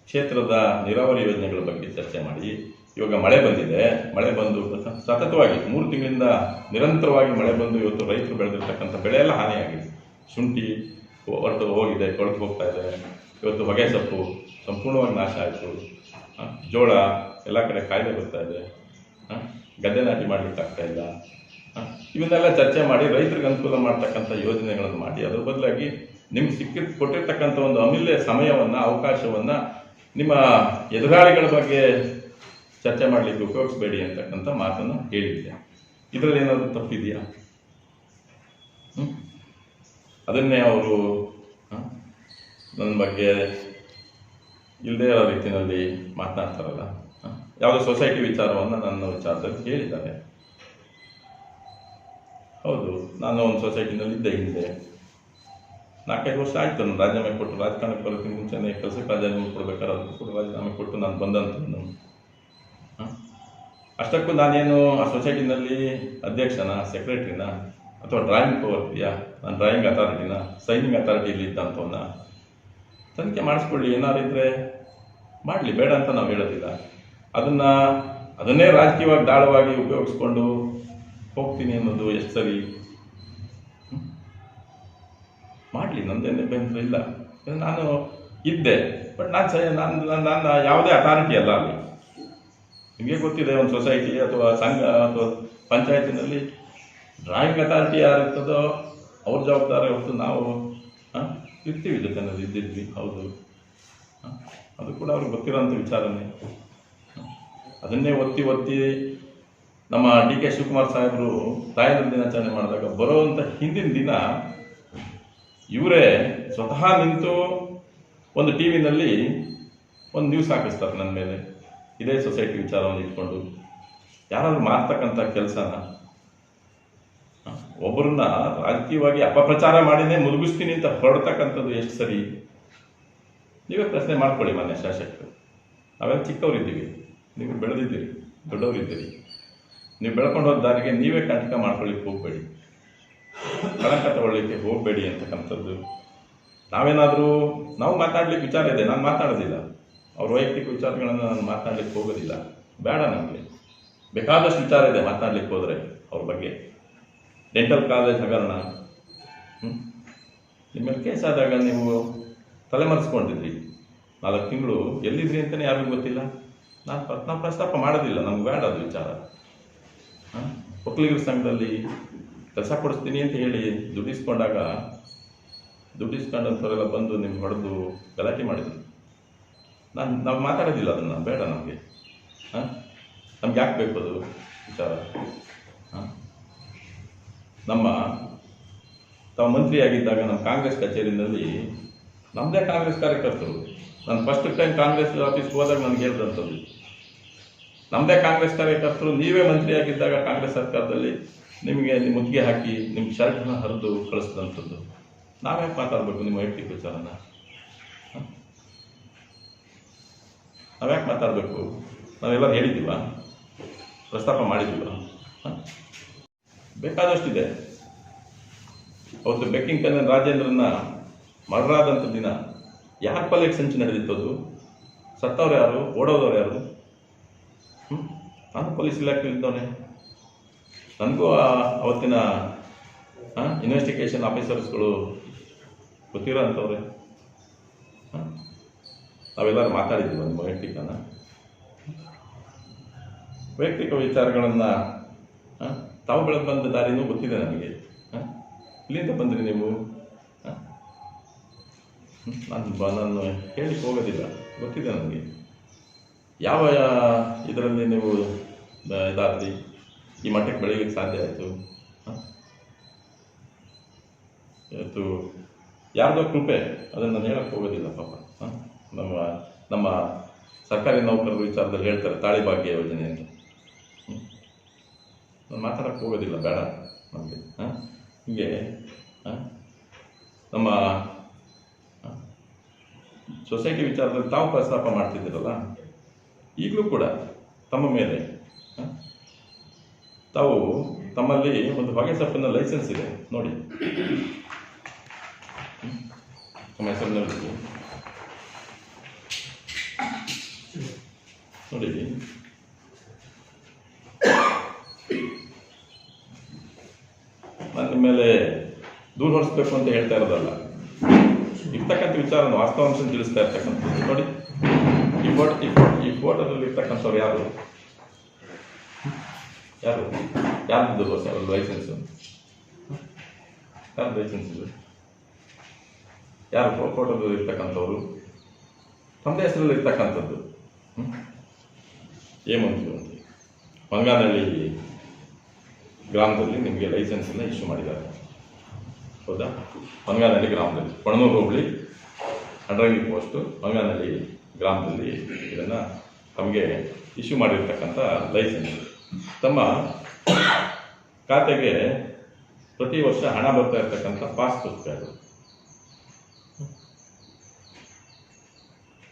ಕ್ಷೇತ್ರದ ನೀರಾವರಿ ಯೋಜನೆಗಳ ಬಗ್ಗೆ ಚರ್ಚೆ ಮಾಡಿ. ಇವಾಗ ಮಳೆ ಬಂದಿದೆ. ಮಳೆ ಬಂದು ಸತತವಾಗಿ ಮೂರು ತಿಂಗಳಿಂದ ನಿರಂತರವಾಗಿ ಮಳೆ ಬಂದು ಇವತ್ತು ರೈತರು ಬೆಳೆದಿರ್ತಕ್ಕಂಥ ಬೆಳೆ ಎಲ್ಲ ಹಾನಿಯಾಗಿದೆ. ಶುಂಠಿ ಹೊರಟು ಹೋಗಿದೆ, ಕೊಳತು ಹೋಗ್ತಾ ಇದೆ. ಇವತ್ತು ಹೊಗೆ ಸೊಪ್ಪು ಸಂಪೂರ್ಣವಾಗಿ ನಾಶ ಆಯಿತು. ಜೋಳ ಎಲ್ಲ ಕಡೆ ಕಾಯಿಲೆ ಬರ್ತಾ ಇದೆ. ಗದ್ದೆ ನಾಟಿ ಮಾಡ್ಲಿಕ್ಕೆ ಆಗ್ತಾ ಇಲ್ಲ? ಇವನ್ನೆಲ್ಲ ಚರ್ಚೆ ಮಾಡಿ ರೈತರಿಗೆ ಅನುಕೂಲ ಮಾಡ್ತಕ್ಕಂಥ ಯೋಜನೆಗಳನ್ನು ಮಾಡಿ. ಅದರ ಬದಲಾಗಿ ನಿಮ್ಗೆ ಸಿಕ್ಕಿ ಕೊಟ್ಟಿರ್ತಕ್ಕಂಥ ಒಂದು ಅಮೂಲ್ಯ ಸಮಯವನ್ನು, ಅವಕಾಶವನ್ನು ನಿಮ್ಮ ಎದುರಾಳಿಗಳ ಬಗ್ಗೆ ಚರ್ಚೆ ಮಾಡಲಿಕ್ಕೆ ಉಪಯೋಗಿಸಬೇಡಿ ಅಂತಕ್ಕಂಥ ಮಾತನ್ನು ಹೇಳಿದ್ದೆ. ಇದರಲ್ಲಿ ಏನಾದರೂ ತಪ್ಪಿದೆಯಾ? ಅದನ್ನೇ ಅವರು ನನ್ನ ಬಗ್ಗೆ ಇಲ್ಲದೇ ಇರೋ ರೀತಿಯಲ್ಲಿ ಮಾತನಾಡ್ತಾರಲ್ಲ? ಯಾವುದೋ ಸೊಸೈಟಿ ವಿಚಾರವನ್ನು ನನ್ನ ವಿಚಾರದಲ್ಲಿ ಹೇಳಿದ್ದಾರೆ ಹೌದು, ನಾನು ಒಂದು ಸೊಸೈಟಿನಲ್ಲಿ ಇದ್ದೆ ಹಿಂದೆ. ನಾಲ್ಕೈದು ವರ್ಷ ಆಯಿತು, ನಾನು ರಾಜೀನಾಮೆ ಕೊಟ್ಟು ರಾಜಕಾರಣಕ್ಕೆ ಬರೋದಕ್ಕಿಂತ ಮುಂಚೆನೇ ಕೆಲಸಕ್ಕೆ ರಾಜೀನಾಮೆ ಕೊಡ್ಬೇಕಾದ್ರೆ ಕೂಡ ರಾಜೀನಾಮೆ ಕೊಟ್ಟು ನಾನು ಬಂದಂತ ನಾನು. ಅಷ್ಟಕ್ಕೂ ನಾನೇನು ಆ ಸೊಸೈಟಿನಲ್ಲಿ ಅಧ್ಯಕ್ಷನ ಸೆಕ್ರೆಟ್ರಿನ ಅಥವಾ ಡ್ರಾಯಿಂಗ್ ಪವರ್ತಿಯ ನಾನು ಡ್ರಾಯಿಂಗ್ ಅಥಾರಿಟಿನ ಸೈನಿಂಗ್ ಅಥಾರಿಟಿಯಲ್ಲಿ ಇದ್ದಂಥವನ್ನ ತನಿಖೆ ಮಾಡಿಸ್ಕೊಳ್ಳಿ ಏನಾರು ಇದ್ದರೆ ಮಾಡಲಿ, ಬೇಡ ಅಂತ ನಾವು ಹೇಳೋದಿಲ್ಲ. ಅದನ್ನು, ಅದನ್ನೇ ರಾಜಕೀಯವಾಗಿ ದಾಳವಾಗಿ ಉಪಯೋಗಿಸ್ಕೊಂಡು ಹೋಗ್ತೀನಿ ಅನ್ನೋದು ಎಷ್ಟು ಸರಿ? ಮಾಡಲಿ, ನಂದೇನು ಅಭ್ಯಂತರ ಇಲ್ಲ. ನಾನು ಇದ್ದೆ ಬಟ್ ನಾನು ಸಹ ನಾನು ನನ್ನ ನಾನು ಯಾವುದೇ ಅಥಾರಿಟಿ ಅಲ್ಲ ಅಲ್ಲಿ. ನಿಮಗೆ ಗೊತ್ತಿದೆ, ಒಂದು ಸೊಸೈಟಿ ಅಥವಾ ಸಂಘ, ಅಥವಾ ಪಂಚಾಯತಿನಲ್ಲಿ ಡ್ರಾಯಿಂಗ್ ಅಥಾರಿಟಿ ಯಾರಿರ್ತದೋ, ಅವ್ರ ಜವಾಬ್ದಾರಿ ಹೊರತು ನಾವು ಇರ್ತೀವಿ ಜೊತೆನಲ್ಲಿ ಇದ್ದಿದ್ವಿ, ಹೌದು. ಅದು ಕೂಡ ಅವ್ರಿಗೆ ಗೊತ್ತಿರೋಂಥ ವಿಚಾರನೇ. ಅದನ್ನೇ ಒತ್ತಿ ಒತ್ತಿ ನಮ್ಮ ಡಿ ಕೆ ಶಿವಕುಮಾರ್ ಸಾಹೇಬರು ತಾಯಂದ್ರ ದಿನಾಚರಣೆ ಮಾಡಿದಾಗ ಬರುವಂಥ ಹಿಂದಿನ ದಿನ ಇವರೇ ಸ್ವತಃ ನಿಂತು ಒಂದು ಟಿ ವಿನಲ್ಲಿ ಒಂದು ನ್ಯೂಸ್ ಹಾಕಿಸ್ತಾರೆ ನನ್ನ ಮೇಲೆ. ಇದೇ ಸೊಸೈಟಿ ವಿಚಾರವನ್ನು ಇಟ್ಕೊಂಡು. ಯಾರಾದರೂ ಮಾಡ್ತಕ್ಕಂಥ ಕೆಲಸನ ಒಬ್ಬರನ್ನ ರಾಜಕೀಯವಾಗಿ ಅಪಪ್ರಚಾರ ಮಾಡಿನೇ ಮುಳುಗಿಸ್ತೀನಿ ಅಂತ ಹೊರಡ್ತಕ್ಕಂಥದ್ದು ಎಷ್ಟು ಸರಿ? ನೀವೇ ಪ್ರಶ್ನೆ ಮಾಡ್ಕೊಳ್ಳಿ ಮಾನ್ಯ ಶಾಸಕರು. ನಾವೆಲ್ಲ ಚಿಕ್ಕವರಿದ್ದೀವಿ. ನೀವು ಬೆಳೆದಿದ್ದೀರಿ, ದೊಡ್ಡವರಿದ್ದೀರಿ. ನೀವು ಬೆಳ್ಕೊಂಡು ಹೋದ ದಾರಿಗೆ ನೀವೇ ಕಂಟಕ ಮಾಡ್ಕೊಳ್ಳಿಕ್ಕೆ ಹೋಗಬೇಡಿ. ಕಳಂಕ ತಗೊಳ್ಳಿಕ್ಕೆ ಹೋಗಬೇಡಿ ಅಂತಕ್ಕಂಥದ್ದು. ನಾವೇನಾದರೂ, ನಾವು ಮಾತಾಡ್ಲಿಕ್ಕೆ ವಿಚಾರ ಇದೆ, ನಾನು ಮಾತಾಡೋದಿಲ್ಲ. ಅವ್ರ ವೈಯಕ್ತಿಕ ವಿಚಾರಗಳನ್ನು ನಾನು ಮಾತಾಡ್ಲಿಕ್ಕೆ ಹೋಗೋದಿಲ್ಲ. ಬೇಡ ನನಗೆ ಬೇಕಾದಷ್ಟು ವಿಚಾರ ಇದೆ ಮಾತಾಡ್ಲಿಕ್ಕೆ ಹೋದರೆ ಅವ್ರ ಬಗ್ಗೆ. ಡೆಂಟಲ್ ಕಾಲೇಜ್ ಹಗರಣ. ಹ್ಞೂ ನಿಮ್ಮ ಮೇಲೆ ಕೇಸ್ ಆದಾಗ ನೀವು ತಲೆಮರೆಸ್ಕೊಂಡಿದ್ರಿ. ನಾಲ್ಕು ತಿಂಗಳು ಎಲ್ಲಿದ್ರಿ ಅಂತಲೇ ಯಾರಿಗೂ ಗೊತ್ತಿಲ್ಲ. ನಾನು ಪ್ರ- ನಾನು ಪ್ರಸ್ತಾಪ ಮಾಡೋದಿಲ್ಲ, ನಮ್ಗೆ ಬೇಡ ಅದು ವಿಚಾರ. ಒಕ್ಕಲಿಗರ ಸಂಘದಲ್ಲಿ ಕೆಲಸ ಕೊಡಿಸ್ತೀನಿ ಅಂತ ಹೇಳಿ ದುಡ್ಡಿಸ್ಕೊಂಡಾಗ ದುಡ್ಡಿಸ್ಕೊಂಡಂಥವರೆಲ್ಲ ಬಂದು ನಿಮ್ಗೆ ಹೊಡೆದು ಗಲಾಟೆ ಮಾಡಿದ್ರು. ನಾನು, ನಾವು ಮಾತಾಡೋದಿಲ್ಲ ಅದನ್ನು, ಬೇಡ ನಮಗೆ. ಹಾಂ? ನಮ್ಗೆ ಯಾಕೆ ಬೇಕು ಅದು ವಿಚಾರ? ಹಾಂ? ನಮ್ಮ, ತಾವು ಮಂತ್ರಿಯಾಗಿದ್ದಾಗ ನಮ್ಮ ಕಾಂಗ್ರೆಸ್ ಕಚೇರಿನಲ್ಲಿ ನಮ್ಮದೇ ಕಾಂಗ್ರೆಸ್ ಕಾರ್ಯಕರ್ತರು. ನಾನು ಫಸ್ಟ್ ಟೈಮ್ ಕಾಂಗ್ರೆಸ್ ಆಫೀಸ್ಗೆ ಹೋದಾಗ ನನಗೆ ಹೇಳ್ದಂಥದ್ದು. ನಮ್ಮದೇ ಕಾಂಗ್ರೆಸ್ ಕಾರ್ಯಕರ್ತರು, ನೀವೇ ಮಂತ್ರಿಯಾಗಿದ್ದಾಗ ಕಾಂಗ್ರೆಸ್ ಸರ್ಕಾರದಲ್ಲಿ ನಿಮಗೆ ಅಲ್ಲಿ ಮುತ್ತಿಗೆ ಹಾಕಿ ನಿಮ್ಮ ಶರ್ಟ್ನ ಹರಿದು ಕಳಿಸಿದಂಥದ್ದು. ನಾವೇ ಮಾತಾಡಬೇಕು ನಿಮ್ಮ ವೈಯಕ್ತಿಕ ವಿಚಾರನ? ನಾವ್ಯಾಕೆ ಮಾತಾಡಬೇಕು? ನಾವೆಲ್ಲ ಹೇಳಿದ್ದೀವ? ಪ್ರಸ್ತಾಪ ಮಾಡಿದ್ದೀವ? ಬೇಕಾದಷ್ಟಿದೆ. ಅವತ್ತು ಬೆಕ್ಕಿಂಗ್ ಕನ್ನಡ ರಾಜೇಂದ್ರನ್ನ ಮರ್ಡರ್ ಆದಂಥ ದಿನ ಯಾರ ಪಾಲಿಗೆ ಸಂಚು ಅದು ಸತ್ತವ್ರು ಯಾರು? ಓಡೋದವ್ರು ಯಾರು? ಹ್ಞೂ ನಾನು ಪೊಲೀಸ್ ಇಲಾಖೆಯಲ್ಲಿದ್ದವನೇ ನನಗೂ ಅವತ್ತಿನ ಇನ್ವೆಸ್ಟಿಗೇಷನ್ ಆಫೀಸರ್ಸ್ಗಳು ಗೊತ್ತಿರೋ ಅಂಥವ್ರೆ. ಹಾಂ ನಾವೆಲ್ಲರೂ ಮಾತಾಡಿದ್ದೀವಿ ಒಂದು ವೈಯಕ್ತಿಕನ ವೈಯಕ್ತಿಕ ವಿಚಾರಗಳನ್ನು ತಾವು ಬೆಳೆದು ಬಂದ ದಾರಿನೂ ಗೊತ್ತಿದೆ ನನಗೆ. ಇಲ್ಲಿಂದ ಬಂದ್ರಿ ನೀವು? ನಾನು ನಾನು ಹೇಳಿ ಹೋಗೋದಿಲ್ಲ. ಗೊತ್ತಿದೆ ನನಗೆ. ಯಾವ ಇದರಲ್ಲಿ ನೀವು ಇದಾದ್ರಿ ಈ ಮಟ್ಟಕ್ಕೆ ಬೆಳೀಲಿಕ್ಕೆ ಸಾಧ್ಯ ಆಯಿತು ಇವತ್ತು ಯಾರ್ದೋ ಕೃಪೆ, ಅದನ್ನು ನಾನು ಹೇಳಕ್ಕೆ ಹೋಗೋದಿಲ್ಲ ಪಾಪ? ನಮ್ಮ ನಮ್ಮ ಸರ್ಕಾರಿ ನೌಕರರ ವಿಚಾರದಲ್ಲಿ ಹೇಳ್ತಾರೆ, ತಾಳಿ ಭಾಗ್ಯ ಯೋಜನೆ ಅಂತ. ನಾನು ಮಾತಾಡಕ್ಕೆ ಹೋಗೋದಿಲ್ಲ, ಬೇಡ ನಮಗೆ ಹಾಂ ಹೀಗೆ? ನಮ್ಮ? ಸೊಸೈಟಿ ವಿಚಾರದಲ್ಲಿ ತಾವು ಪ್ರಸ್ತಾಪ ಮಾಡ್ತಿದ್ದೀರಲ್ಲ ಈಗಲೂ ಕೂಡ ತಮ್ಮ ಮೇಲೆ? ತಾವು ತಮ್ಮಲ್ಲಿ ಒಂದು ಹೊಗೆ ಸೊಪ್ಪಿನ ಲೈಸೆನ್ಸ್ ಇದೆ, ನೋಡಿ. ತಮ್ಮ ಹೆಸರಿನಲ್ಲಿ ನೋಡಿ. ನನ್ನ ಮೇಲೆ ದೂರ ಹೊರಿಸ್ಬೇಕು ಅಂತ ಹೇಳ್ತಾ ಇರೋದಲ್ಲ. ಇರ್ತಕ್ಕಂಥ ವಿಚಾರ ವಾಸ್ತವಾಂಶ ತಿಳಿಸ್ತಾ ಇರ್ತಕ್ಕಂಥದ್ದು. ನೋಡಿ. ಈ ಫೋಟೋ ಫೋಟೋದಲ್ಲಿ ಇರ್ತಕ್ಕಂಥವ್ರು ಯಾರು? ಯಾರು? ಯಾರ್ದು ಬಸ್ ಅವ್ರ ಲೈಸೆನ್ಸ್ ಯಾರು ಲೈಸೆನ್ಸ್ ಇದೆ? ಯಾರು ಫೋಟೋದಲ್ಲಿ ಇರ್ತಕ್ಕಂಥವ್ರು ತಮ್ಮದೇ ಹೆಸರಲ್ಲಿ ಇರ್ತಕ್ಕಂಥದ್ದು? ಎ ಅಂತ. ಮಂಗಾನಹಳ್ಳಿ ಗ್ರಾಮದಲ್ಲಿ ನಿಮಗೆ ಲೈಸೆನ್ಸನ್ನು ಇಶ್ಯೂ ಮಾಡಿದ್ದಾರೆ. ಹೌದಾ? ಮಂಗಾನಹಳ್ಳಿ ಗ್ರಾಮದಲ್ಲಿ. ಪಣನೂರು ಹೋಬಳಿ ಅಂಡ್ರಂಗಿ ಪೋಸ್ಟು ಮಂಗಾನಹಳ್ಳಿ ಗ್ರಾಮದಲ್ಲಿ ಇದನ್ನು ತಮಗೆ ಇಶ್ಯೂ ಮಾಡಿರ್ತಕ್ಕಂಥ ಲೈಸೆನ್ಸ್ ತಮ್ಮ ಖಾತೆಗೆ ಪ್ರತಿ ವರ್ಷ ಹಣ ಬರ್ತಾ ಇರ್ತಕ್ಕಂಥ ಪಾಸ್ ಪುಸ್ತಕ ಅದು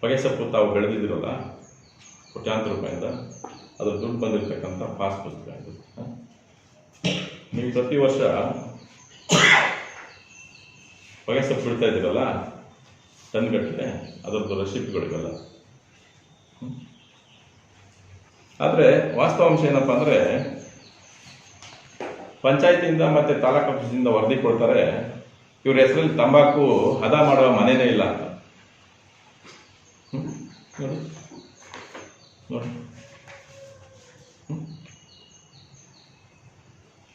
ಹೊಗೆಸೊಪ್ಪು ತಾವು ಬೆಳೆದಿದ್ದೀರಲ್ಲ, ಕೋಟ್ಯಾಂತರ ರೂಪಾಯಿಂದ ಅದ್ರ ದುಡ್ಡು ಬಂದಿರತಕ್ಕಂಥ ಪಾಸ್ ಪುಸ್ತಕ ಅದು? ನೀವು ಪ್ರತಿ ವರ್ಷ ಹೊಗೆಸೊಪ್ಪು ಬಿಡ್ತಾ ಇದ್ದೀರಲ್ಲ ಟನ್ಗಟ್ಟಲೆ ಅದರದ್ದು ರೆಸಿಪಿಗಳಿಗೆಲ್ಲ ಆದರೆ ವಾಸ್ತವಾಂಶ ಏನಪ್ಪ ಅಂದರೆ ಪಂಚಾಯತಿಯಿಂದ ಮತ್ತು ತಾಲೂಕು ಆಫೀಸಿಂದ ವರದಿ ಕೊಡ್ತಾರೆ, ಇವ್ರ ಹೆಸರಲ್ಲಿ ತಂಬಾಕು ಹದ ಮಾಡುವ ಮನೆಯೇ ಇಲ್ಲ ಅಂತ? ನೋಡಿ?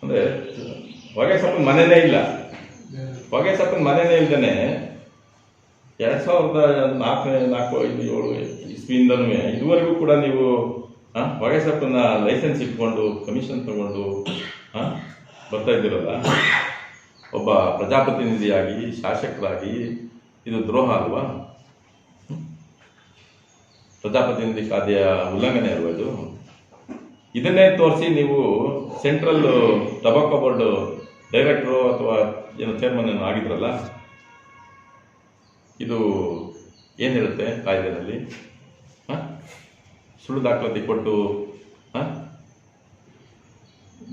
ಅಂದ್ರೆ ಹೊಗೆ ಸೊಪ್ಪಿನ ಮನೆಯೇ ಇಲ್ಲ ಹೊಗೆ ಸೊಪ್ಪಿನ ಮನೆಯೇ ಇಲ್ದೇನೆ ಎರಡ್ ಸಾವಿರದ ನಾಲ್ಕನೇ, ನಾಲ್ಕು, ಐದು, ಏಳು ಇಸ್ವಿಯಿಂದನೂ ಇದುವರೆಗೂ ಕೂಡ ನೀವು ಹೊಗೆ ಲೈಸೆನ್ಸ್ ಇಟ್ಕೊಂಡು ಕಮಿಷನ್ ತಗೊಂಡು ಹಾಂ ಬರ್ತಾ ಇದ್ದೀರಲ್ಲ? ಒಬ್ಬ ಪ್ರಜಾಪ್ರತಿನಿಧಿಯಾಗಿ, ಶಾಸಕರಾಗಿ, ಇದು ದ್ರೋಹ ಅಲ್ವಾ? ಪ್ರಜಾಪ್ರತಿನಿಧಿ ಕಾಯ್ದೆಯ ಉಲ್ಲಂಘನೆ ಅಲ್ವಾ ಇದು? ಇದನ್ನೇ ತೋರಿಸಿ ನೀವು ಸೆಂಟ್ರಲ್ ಟಬಾಕೋ ಬೋರ್ಡ್ ಡೈರೆಕ್ಟ್ರು ಅಥವಾ ಏನು ಚೇರ್ಮನ್ ಏನು ಆಗಿದ್ರಲ್ಲ? ಇದು ಏನಿರುತ್ತೆ ಹೇಳುತ್ತೆ ಕಾಯ್ದೆನಲ್ಲಿ? ಹ? ಸುಳ್ಳು ದಾಖಲಾತಿ ಕೊಟ್ಟು?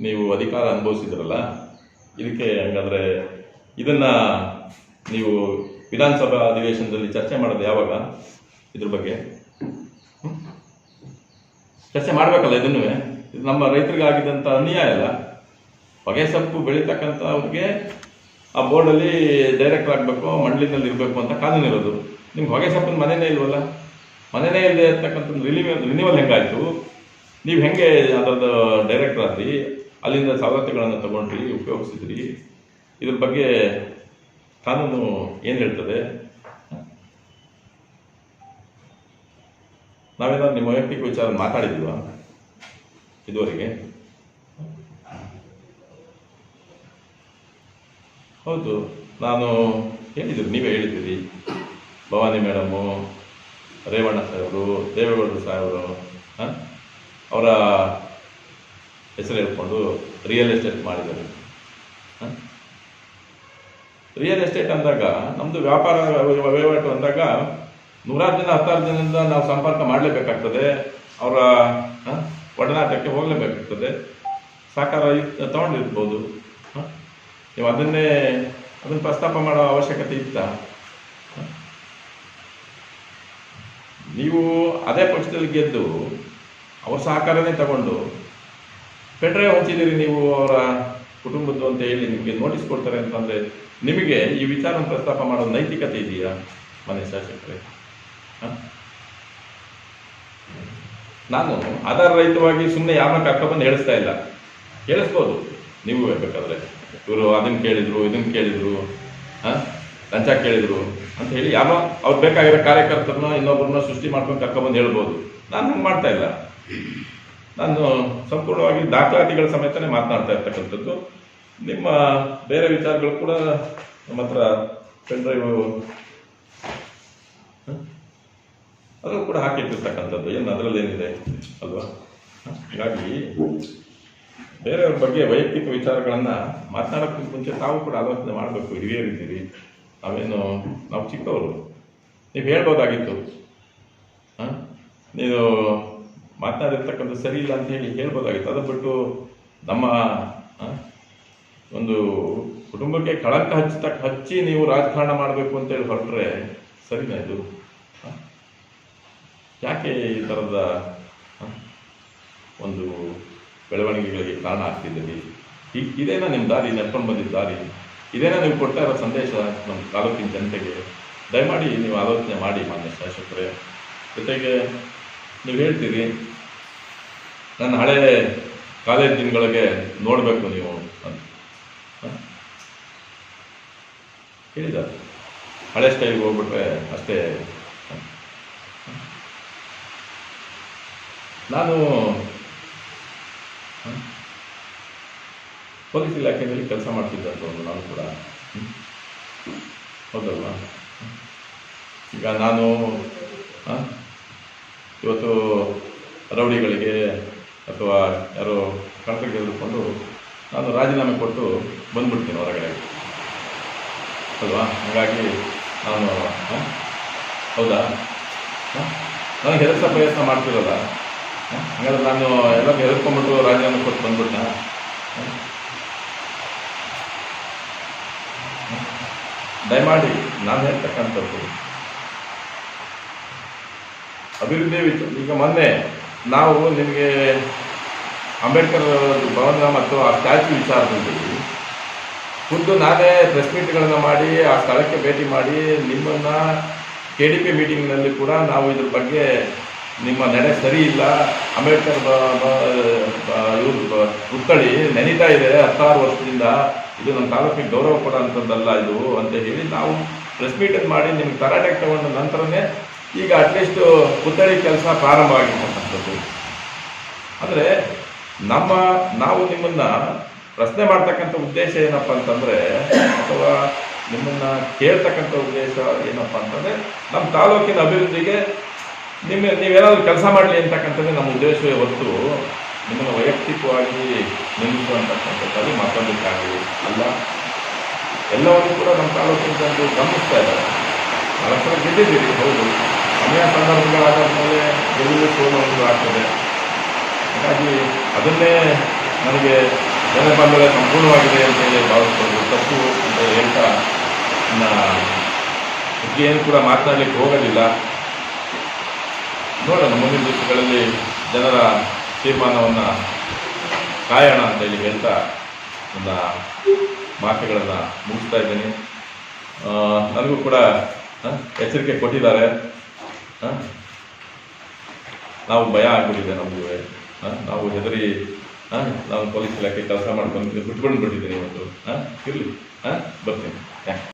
ನೀವು ಅಧಿಕಾರ ಅನುಭವಿಸಿದ್ರಲ್ಲ? ಇದಕ್ಕೆ ಹಂಗಾದ್ರೆ ಇದನ್ನ ನೀವು ವಿಧಾನಸಭಾ ಅಧಿವೇಶನದಲ್ಲಿ ಚರ್ಚೆ ಮಾಡೋದು ಯಾವಾಗ? ಇದ್ರ ಬಗ್ಗೆ? ಚರ್ಚೆ ಮಾಡಬೇಕಲ್ಲ ಇದನ್ನು? ಇದು ನಮ್ಮ ರೈತರಿಗೆ ಆಗಿದ್ದಂಥ ಅನ್ಯಾಯ ಅಲ್ಲ. ಹೊಗೆ ಸೊಪ್ಪು ಬೆಳೀತಕ್ಕಂಥ ಅವ್ರಿಗೆ ಆ ಬೋರ್ಡಲ್ಲಿ ಡೈರೆಕ್ಟರ್ ಆಗಬೇಕು ಮಂಡಳಿನಲ್ಲಿ ಇರಬೇಕು ಅಂತ ಕಾನೂನು ಇರೋದು ನಿಮ್ಗೆ ಹೊಗೆ ಸೊಪ್ಪಿನ ಮನೆಯೇ ಇಲ್ವಲ್ಲ? ಮನೆಯೇ ಇಲ್ಲದೆ ಇರ್ತಕ್ಕಂಥ ರಿನಿವಲ್ ರಿನಿವಲ್ ಹೆಂಗಾಯಿತು? ನೀವು ಹೆಂಗೆ ಅದರದ್ದು ಡೈರೆಕ್ಟರ್ ಆದ್ರಿ? ಅಲ್ಲಿಂದ ಸವಲತ್ತುಗಳನ್ನು ತಗೊಂಡ್ರಿ, ಉಪಯೋಗಿಸಿದ್ರಿ? ಇದ್ರ ಬಗ್ಗೆ ಕಾನೂನು ಏನು ಹೇಳ್ತದೆ? ನಾವೇನಾದ್ರು ನಿಮ್ಮ ವೈಯಕ್ತಿಕ ವಿಚಾರ ಮಾತಾಡಿದ್ವಾ ಇದುವರೆಗೆ? ಹೌದು, ನಾನು ಹೇಳಿದ್ರು, ನೀವೇ ಹೇಳಿದ್ದೀರಿ. ಭವಾನಿ ಮೇಡಮು ರೇವಣ್ಣ ಸಾಹೇಬರು, ದೇವೇಗೌಡರು ಸಾಹೇಬರು ಅವರ ಹೆಸರು ಹೇಳ್ಕೊಂಡು ರಿಯಲ್ ಎಸ್ಟೇಟ್ ಮಾಡಿದ್ದಾರೆ. ರಿಯಲ್ ಎಸ್ಟೇಟ್ ಅಂದಾಗ ನಮ್ಮದು ವ್ಯಾಪಾರ ವಹಿವಾಟು ಅಂದಾಗ ನೂರಾರು ದಿನ, ಹತ್ತಾರು ದಿನದಿಂದ ನಾವು ಸಂಪರ್ಕ ಮಾಡಲೇಬೇಕಾಗ್ತದೆ. ಅವರ ಒಡನಾಟಕ್ಕೆ ಹೋಗಲೇಬೇಕಾಗ್ತದೆ. ಸಹಕಾರ ತಗೊಂಡಿರ್ಬೋದು? ನೀವು ಅದನ್ನೇ, ಅದನ್ನು ಪ್ರಸ್ತಾಪ ಮಾಡೋ ಅವಶ್ಯಕತೆ ಇತ್ತ? ನೀವು ಅದೇ ಪಕ್ಷದಲ್ಲಿ ಗೆದ್ದು ಅವ್ರ ಸಹಕಾರನೇ ತಗೊಂಡು ಪೆಟ್ರೆ ಹೊಂಚಿದ್ದೀರಿ ನೀವು ಅವರ ಕುಟುಂಬದ್ದು ಅಂತ ಹೇಳಿ ನಿಮಗೆ ನೋಟಿಸ್ ಕೊಡ್ತಾರೆ ಅಂತಂದರೆ ನಿಮಗೆ ಈ ವಿಚಾರ ಪ್ರಸ್ತಾಪ ಮಾಡೋ ನೈತಿಕತೆ ಇದೆಯಾ, ಮನೆ ಶಾಸಕರೇ? ನಾನು ಆಧಾರ ರಹಿತವಾಗಿ ಸುಮ್ಮನೆ ಯಾರನ್ನ ಕರ್ಕೊಂಡ್ಬಂದು ಹೇಳಿಸ್ತಾ ಇಲ್ಲ. ಹೇಳಿಸ್ಬೋದು. ನೀವು ಬೇಕಾದ್ರೆ ಇವರು ಅದನ್ನು ಕೇಳಿದ್ರು ಇದನ್ನು ಕೇಳಿದ್ರು. ಹಾಂ? ಲಂಚ ಕೇಳಿದ್ರು ಅಂತ ಹೇಳಿ ಯಾರೋ ಅವ್ರು ಬೇಕಾಗಿರೋ ಕಾರ್ಯಕರ್ತರನ್ನ ಇನ್ನೊಬ್ಬರನ್ನ ಸೃಷ್ಟಿ ಮಾಡ್ಕೊಂಡು ಕರ್ಕೊಂಡ್ಬಂದು ಹೇಳ್ಬೋದು. ನಾನು ಹಂಗೆ ಮಾಡ್ತಾ ಇಲ್ಲ. ನಾನು ಸಂಪೂರ್ಣವಾಗಿ ದಾಖಲಾತಿಗಳ ಸಮೇತನೇ ಮಾತನಾಡ್ತಾ ಇರ್ತಕ್ಕಂಥದ್ದು. ನಿಮ್ಮ ಬೇರೆ ವಿಚಾರಗಳು ಕೂಡ ನಮ್ಮ ಹತ್ರ ಪೆನ್ಡ್ರೈವ್ ಅದು ಕೂಡ ಹಾಕಿಟ್ಟಿರ್ತಕ್ಕಂಥದ್ದು. ಏನು ಅದರಲ್ಲಿ ಏನಿದೆ ಅಲ್ವಾ? ಹಾಗಾಗಿ ಬೇರೆಯವ್ರ ಬಗ್ಗೆ ವೈಯಕ್ತಿಕ ವಿಚಾರಗಳನ್ನು ಮಾತನಾಡೋಕ್ಕಿಂತ ಮುಂಚೆ ತಾವು ಕೂಡ ಆಲೋಚನೆ ಮಾಡಬೇಕು. ಹಿರಿಯರಿದ್ದೀರಿ. ನಾವೇನು ನಾವು ಚಿಕ್ಕವರು. ನೀವು ಹೇಳ್ಬೋದಾಗಿತ್ತು. ಹಾಂ? ನೀನು ಮಾತನಾಡಿರ್ತಕ್ಕಂಥ ಸರಿ ಇಲ್ಲ ಅಂತ ಹೇಳಿ ಹೇಳ್ಬೋದಾಗಿತ್ತು. ಅದು ಬಿಟ್ಟು ನಮ್ಮ ಒಂದು ಕುಟುಂಬಕ್ಕೆ ಕಳಂಕ ಹಚ್ಚತಕ್ಕ ಹಚ್ಚಿ ನೀವು ರಾಜಕಾರಣ ಮಾಡಬೇಕು ಅಂತೇಳಿ ಹೊರಟ್ರೆ ಸರಿನಾ ಇದು? ಯಾಕೆ ಈ ಥರದ ಒಂದು ಬೆಳವಣಿಗೆಗಳಿಗೆ ಕಾರಣ ಆಗ್ತಿದ್ದೀರಿ? ಈ, ಇದೇನಾ ನಿಮ್ಮ ದಾರಿ ನಡ್ಕೊಂಡು ಬಂದಿದ್ದ ದಾರಿ? ಇದೇನಾ ನೀವು ಕೊಡ್ತಾ ಸಂದೇಶ ನಮ್ಮ ತಾಲೂಕಿನ ಜನತೆಗೆ, ದಯಮಾಡಿ ನೀವು ಆಲೋಚನೆ ಮಾಡಿ ಮಾನ್ಯ ಶಾಸಕರೇ ಜೊತೆಗೆ ನೀವು ಹೇಳ್ತೀರಿ, ನನ್ನ ಹಳೆ ಕಾಲೇಜ್ ದಿನಗಳಿಗೆ ನೋಡಬೇಕು ನೀವು ಅಂತ? ಹೇಳಿದ ಹಳೆ ಸ್ಟೈಲ್ಗೆ ಹೋಗ್ಬಿಟ್ರೆ ಅಷ್ಟೇ? ನಾನು? ಪೊಲೀಸ್ ಇಲಾಖೆಯಲ್ಲಿ ಕೆಲಸ ಮಾಡ್ತಿದ್ದಂಥವ್ನು ನಾನು ಕೂಡ. ಹೌದಲ್ವ? ಈಗ ನಾನು? ಇವತ್ತು ರೌಡಿಗಳಿಗೆ ಅಥವಾ ಯಾರೋ ಕಣಕ್ಕೆ ತೆಗೆದುಕೊಂಡು ನಾನು ರಾಜೀನಾಮೆ ಕೊಟ್ಟು ಬಂದ್ಬಿಡ್ತೀನಿ ಹೊರಗಡೆ. ಅಲ್ವಾ? ಹಾಗಾಗಿ ನಾನು? ಹೌದಾ? ನಾನು ಹೆದರ್ಸೋ ಪ್ರಯತ್ನ ಮಾಡ್ತಿರಲ್ಲ? ಹಾಗಾದ್ರೆ ನಾನು ಎಲ್ಲ ಹೆದರ್ಕೊಂಡ್ಬಿಟ್ಟು ರಾಜೀನಾಮೆ ಕೊಟ್ಟು ಬಂದ್ಬಿಟ್ಟ ದಯಮಾಡಿ ನಾನು ಹೇಳ್ತಕ್ಕಂಥದ್ದು. ಅಭಿವೃದ್ಧಿ ಈಗ ಮೊನ್ನೆ ನಾವು ನಿಮಗೆ ಅಂಬೇಡ್ಕರ್ ಭವನ ಮತ್ತು ಆ ಸ್ಟ್ಯಾಚು ವಿಚಾರದಲ್ಲಿ ಖುದ್ದು ನಾನೇ ಪ್ರೆಸ್ ಮೀಟ್ಗಳನ್ನು ಮಾಡಿ, ಆ ಸ್ಥಳಕ್ಕೆ ಭೇಟಿ ಮಾಡಿ, ನಿಮ್ಮನ್ನು ಕೆ ಡಿ ಪಿ ಮೀಟಿಂಗ್ನಲ್ಲಿ ಕೂಡ ನಾವು ಇದ್ರ ಬಗ್ಗೆ ನಿಮ್ಮ ನಡೆ ಸರಿ ಇಲ್ಲ. ಅಂಬೇಡ್ಕರ್ ಇವರು ಪುತ್ಥಳಿ ನೆನೀತಾ ಇದೆ ಹತ್ತಾರು ವರ್ಷದಿಂದ. ಇದು ನಮ್ಮ ತಾಲೂಕಿಗೆ ಗೌರವ ಕೊಡೋಂಥದ್ದಲ್ಲ ಇದು ಅಂತ ಹೇಳಿ ನಾವು ಪ್ರೆಸ್ ಮೀಟನ್ನು ಮಾಡಿ ನಿಮ್ಗೆ ತರಾಟೆಗೆ ತಗೊಂಡ ನಂತರನೇ ಈಗ ಅಟ್ಲೀಸ್ಟ್ ಪುತ್ಥಳಿ ಕೆಲಸ ಪ್ರಾರಂಭ ಆಗಿರ್ತಕ್ಕಂಥದ್ದು. ಅಂದರೆ ನಮ್ಮ, ನಾವು ನಿಮ್ಮನ್ನು ಪ್ರಶ್ನೆ ಮಾಡ್ತಕ್ಕಂಥ ಉದ್ದೇಶ ಏನಪ್ಪ ಅಂತಂದರೆ, ಅಥವಾ ನಿಮ್ಮನ್ನು ಕೇಳ್ತಕ್ಕಂಥ ಉದ್ದೇಶ ಏನಪ್ಪ ಅಂತಂದರೆ, ನಮ್ಮ ತಾಲೂಕಿನ ಅಭಿವೃದ್ಧಿಗೆ ನಿಮ್ಮ, ನೀವೇನಾದರೂ ಕೆಲಸ ಮಾಡಲಿ ಅಂತಕ್ಕಂಥದ್ದೇ ನಮ್ಮ ಉದ್ದೇಶವೇ ಹೊರತು ನಿಮ್ಮನ್ನು ವೈಯಕ್ತಿಕವಾಗಿ ನಿಲ್ಲಿಸುವಂತಕ್ಕಂಥದ್ದು ಮತ್ತೊಂದಕ್ಕಾಗಲಿ ಅಲ್ಲ, ಎಲ್ಲವನ್ನು ಕೂಡ ನಮ್ಮ ತಾಲೂಕಿನ ಜನರು ಗಮನಿಸ್ತಾ ಇದ್ದಾರೆ. ಪರಸ್ಪರ ಗೆದ್ದಿದ್ದೀರಿ, ಹೌದು. ಸಮಯ ಸಂದರ್ಭಗಳಾದ ಮೇಲೆ ಗೆಲುವು ಸೋಲು ಆಗ್ತದೆ. ಹಾಗಾಗಿ ಅದನ್ನೇ ನನಗೆ ಜನ ಬಂದರೆ ಸಂಪೂರ್ಣವಾಗಿದೆ ಅಂತೇಳಿ ಭಾವಿಸ್ಕೊಂಡು ತಪ್ಪು ಅಂತ ಹೇಳ್ತಾ ನನ್ನ ಏನು ಕೂಡ ಮಾತನಾಡಲಿಕ್ಕೆ ಹೋಗೋದಿಲ್ಲ ನೋಡೋಣ ಮುಂದಿನ ದಿವಸಗಳಲ್ಲಿ ಜನರ ತೀರ್ಮಾನವನ್ನು ಕಾಯೋಣ ಅಂತ ಹೇಳಿ ಹೇಳ್ತಾ ನನ್ನ ಮಾತುಗಳನ್ನು ಮುಗಿಸ್ತಾ ಇದ್ದೀನಿ. ನನಗೂ ಕೂಡ ಎಚ್ಚರಿಕೆ ಕೊಟ್ಟಿದ್ದಾರೆ. ನಾವು ಭಯ ಆಗ್ಬಿಟ್ಟಿದೆ ನಮಗೂ. ನಾವು ಹೆದರಿ ನಾವು ಪೊಲೀಸ್ ಇಲಾಖೆ ಕೆಲಸ ಮಾಡ್ಕೊಂಡು ಬಿಟ್ಕೊಂಡು ಬಿಟ್ಟಿದ್ದೀನಿ ಇವತ್ತು. ಹಾಂ ಇರಲಿ. ಹಾಂ ಬರ್ತೀನಿ. ಥ್ಯಾಂಕ್